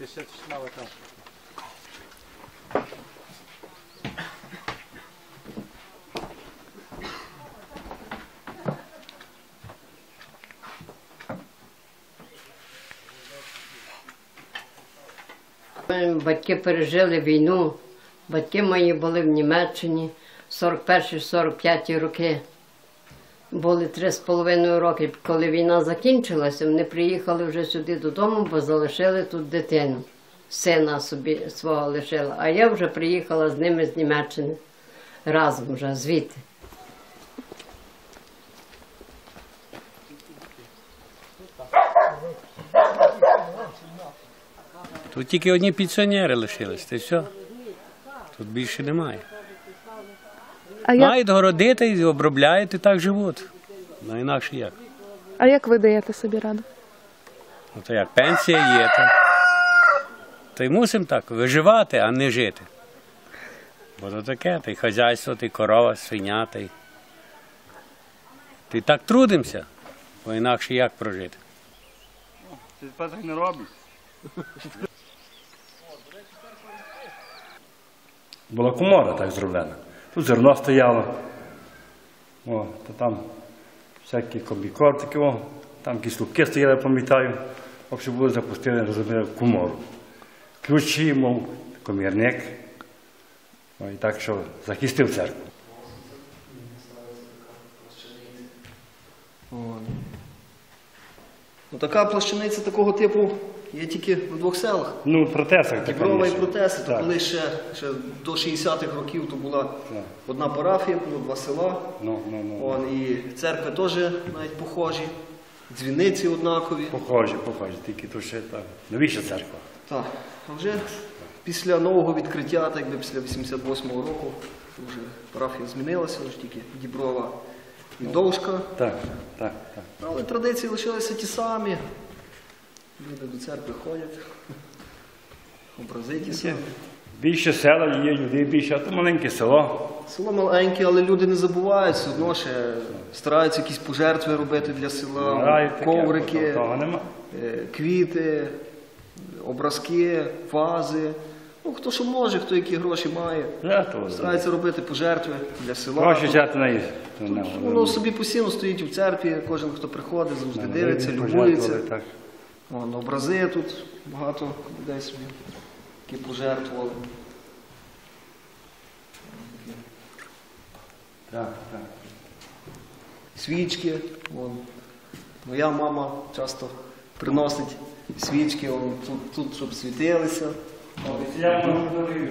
56 там. Батьки пережили війну, батьки мої були в Німеччині 41-45 роки. Були три з половиною роки. Коли війна закінчилася, вони приїхали вже сюди додому, бо залишили тут дитину. Сина собі свого лишила. А я вже приїхала з ними з Німеччини разом вже звідти. Тут тільки одні пенсіонери лишились, та все. Тут більше немає. А як, Мають городити і обробляють і так живуть. Ну інакше як. а як ви даєте собі раду? Ну то як, пенсія є, то, то й мусимо так виживати, а не жити. Бо то таке, та й хазяйство, та й корова, свиня, та й. Та й так трудимося, бо інакше як прожити. Ти тепер так не робиш. Була комора так зроблена. Тут зерно стояло. О, то там всякі комбікортики, о, там якісь лупки стояли, пам'ятаю. В общем, були запустили, розробили комору. Ключі, мов, комірник. О, і так що захистив церкву. Ну, така плащаниця такого типу є тільки в двох селах. Ну, в протесах така Діброва і. Протеси, то коли ще, ще до 60-х років то була Так. одна парафія, було два села. Ну, ну, ну. Он, і церкви теж навіть похожі, дзвіниці однакові. Похожі, похожі, тільки то ще так. Новіша церква. Так. А вже після нового відкриття, так якби після 88-го року, вже парафія змінилася, вже тільки Діброва і Довжка. Так, так, так. Але традиції лишилися ті самі. Люди до церкви ходять, образи. Більше села є, людей більше, а то маленьке село. Село маленьке, але люди не забувають, все одно ще стараються якісь пожертви робити для села, Грають таке, коврики, Того нема. е, квіти, образки, вази. Ну, хто що може, хто які гроші має. Я Старається робити пожертви для села. Гроші взяти на їх. тут Воно собі постійно стоїть у церкві, кожен, хто приходить, завжди дивиться, любується. Вон, образи тут багато людей собі, які пожертвували. Так, так. Свічки. Вон. Моя мама часто приносить свічки вон, тут, тут, щоб світилися.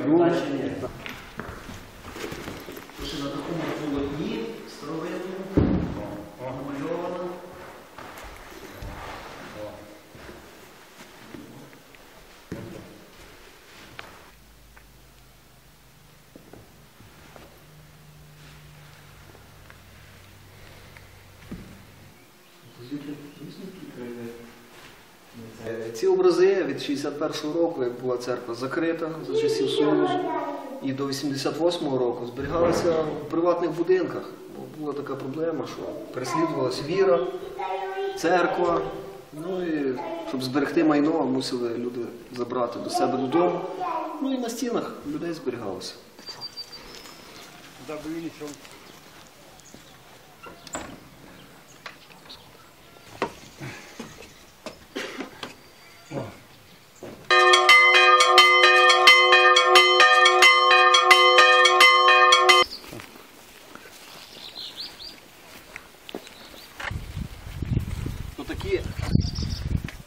Грубо. Ще Ці образи від 61-го року, як була церква закрита за часів Союзу, і до 88-го року зберігалися в приватних будинках. Бо була така проблема, що переслідувалася віра, церква. Ну і щоб зберегти майно, мусили люди забрати до себе додому. Ну і на стінах людей зберігалося. Такі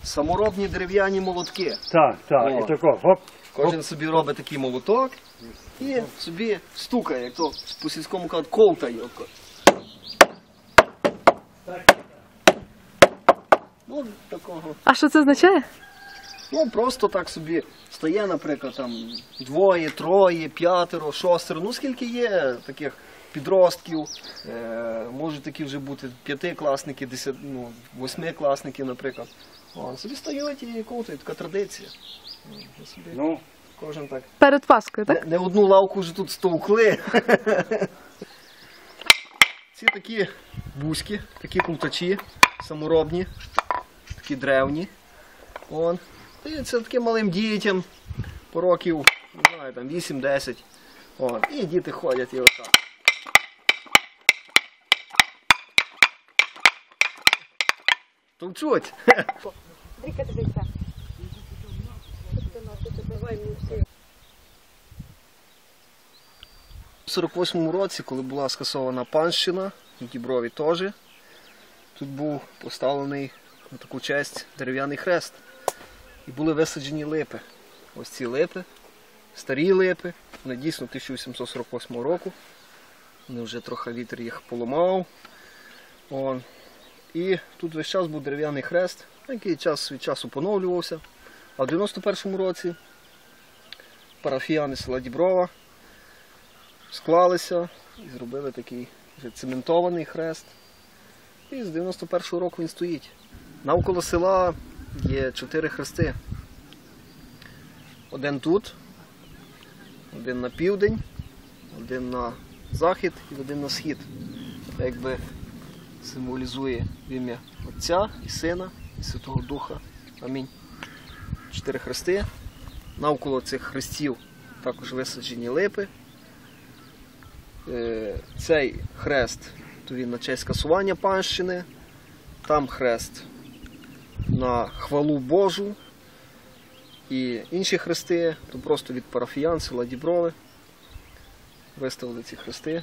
саморобні дерев'яні молотки. Так, так, О. і тако, гоп. Кожен собі робить такий молоток і собі стукає, як то по сільському кажуть, колтає. Ну, такого. А що це означає? Ну, просто так собі стає, наприклад, там двоє, троє, п'ятеро, шостеро. Ну, скільки є таких підростків, е, можуть такі вже бути п'ятикласники, десят, ну, восьмикласники, наприклад. О, собі стають і ковтають, така традиція. Ну, собі Ну, Кожен так. Перед Паскою, так? Не, не одну лавку вже тут стовкли. Ці такі бузьки, такі ковтачі, саморобні, такі древні. Вон. І це таким малим дітям по років, не знаю, там 8-10. Вон. І діти ходять і отак. Товчуть. Дріка носиш? У 48-му році, коли була скасована панщина, в Діброві теж, тут був поставлений на таку честь дерев'яний хрест. І були висаджені липи. Ось ці липи, старі липи, вони дійсно 1848 року. Вони вже трохи вітер їх поламав. Он. І тут весь час був дерев'яний хрест, який час від часу поновлювався. А в 91-му році парафіяни села Діброва склалися і зробили такий вже цементований хрест. І з 91-го року він стоїть. Навколо села є чотири хрести. Один тут, один на південь, один на захід і один на схід. Це якби символізує в ім'я Отця і Сина і Святого Духа. Амінь. Чотири хрести. Навколо цих хрестів також висаджені липи. Е, Цей хрест то він на честь касування панщини, там хрест на хвалу Божу. І інші хрести, то просто від парафіян села Діброви. Виставили ці хрести